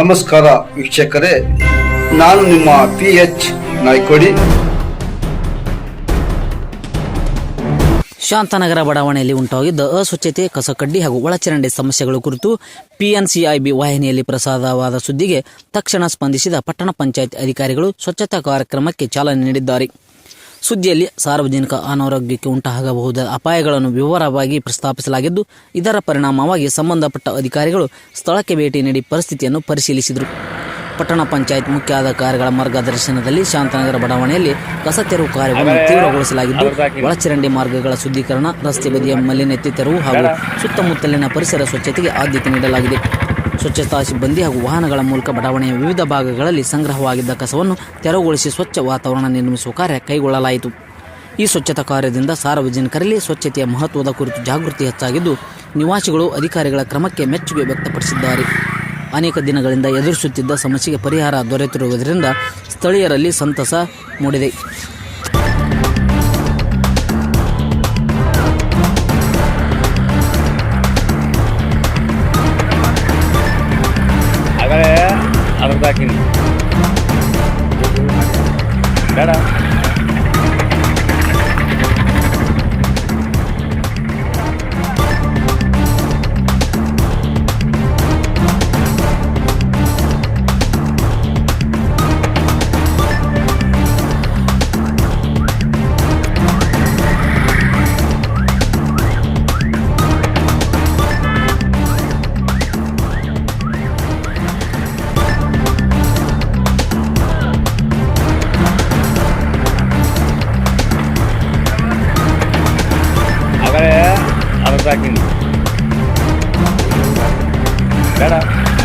ನಮಸ್ಕಾರ ವೀಕ್ಷಕರೇ, ನಾನು ನಿಮ್ಮ ಪಿ ಎಚ್ ನಾಯ್ಕೋಡಿ. ಶಾಂತನಗರ ಬಡಾವಣೆಯಲ್ಲಿ ಉಂಟಾಗಿದ್ದ ಅಸ್ವಚ್ಛತೆ, ಕಸಕಡ್ಡಿ ಹಾಗೂ ಒಳಚರಂಡಿ ಸಮಸ್ಯೆಗಳ ಕುರಿತು ಪಿಎನ್ಸಿಐಬಿ ವಾಹಿನಿಯಲ್ಲಿ ಪ್ರಸಾರವಾದ ಸುದ್ದಿಗೆ ತಕ್ಷಣ ಸ್ಪಂದಿಸಿದ ಪಟ್ಟಣ ಪಂಚಾಯತ್ ಅಧಿಕಾರಿಗಳು ಸ್ವಚ್ಛತಾ ಕಾರ್ಯಕ್ರಮಕ್ಕೆ ಚಾಲನೆ ನೀಡಿದ್ದಾರೆ. ಸುದ್ದಿಯಲ್ಲಿ ಸಾರ್ವಜನಿಕ ಅನಾರೋಗ್ಯಕ್ಕೆ ಉಂಟಾಗಬಹುದಾದ ಅಪಾಯಗಳನ್ನು ವಿವರವಾಗಿ ಪ್ರಸ್ತಾಪಿಸಲಾಗಿದ್ದು ಇದರ ಪರಿಣಾಮವಾಗಿ ಸಂಬಂಧಪಟ್ಟ ಅಧಿಕಾರಿಗಳು ಸ್ಥಳಕ್ಕೆ ಭೇಟಿ ನೀಡಿ ಪರಿಸ್ಥಿತಿಯನ್ನು ಪರಿಶೀಲಿಸಿದರು. ಪಟ್ಟಣ ಪಂಚಾಯತ್ ಮುಖ್ಯ ಮುಖ್ಯಾಧಿಕಾರಿಗಳ ಮಾರ್ಗದರ್ಶನದಲ್ಲಿ ಶಾಂತನಗರ ಬಡಾವಣೆಯಲ್ಲಿ ಕಸ ತೆರವು ಕಾರ್ಯವನ್ನು ತೀವ್ರಗೊಳಿಸಲಾಗಿದ್ದು ಒಳಚರಂಡಿ ಮಾರ್ಗಗಳ ಶುದ್ಧೀಕರಣ ರಸ್ತೆ ಬದಿಯ ಮಲಿನತೆ ತೆರವು ಹಾಗೂ ಸುತ್ತಮುತ್ತಲಿನ ಪರಿಸರ ಸ್ವಚ್ಛತೆಗೆ ಆದ್ಯತೆ ನೀಡಲಾಗಿದೆ. ಸ್ವಚ್ಛತಾ ಸಿಬ್ಬಂದಿ ಹಾಗೂ ವಾಹನಗಳ ಮೂಲಕ ಬಡಾವಣೆಯ ವಿವಿಧ ಭಾಗಗಳಲ್ಲಿ ಸಂಗ್ರಹವಾಗಿದ್ದ ಕಸವನ್ನು ತೆರವುಗೊಳಿಸಿ ಸ್ವಚ್ಛ ವಾತಾವರಣ ನಿರ್ಮಿಸುವ ಕಾರ್ಯ ಕೈಗೊಳ್ಳಲಾಯಿತು. ಈ ಸ್ವಚ್ಛತಾ ಕಾರ್ಯದಿಂದ ಸಾರ್ವಜನಿಕರಲ್ಲಿ ಸ್ವಚ್ಛತೆಯ ಮಹತ್ವದ ಕುರಿತು ಜಾಗೃತಿ ಹೆಚ್ಚಾಗಿದ್ದು, ನಿವಾಸಿಗಳು ಅಧಿಕಾರಿಗಳ ಕ್ರಮಕ್ಕೆ ಮೆಚ್ಚುಗೆ ವ್ಯಕ್ತಪಡಿಸಿದ್ದಾರೆ. ಅನೇಕ ದಿನಗಳಿಂದ ಎದುರಿಸುತ್ತಿದ್ದ ಸಮಸ್ಯೆಗೆ ಪರಿಹಾರ ದೊರೆತಿರುವುದರಿಂದ ಸ್ಥಳೀಯರಲ್ಲಿ ಸಂತಸ ಮೂಡಿದೆ. আলাদা কিনি বেড়া 来啦！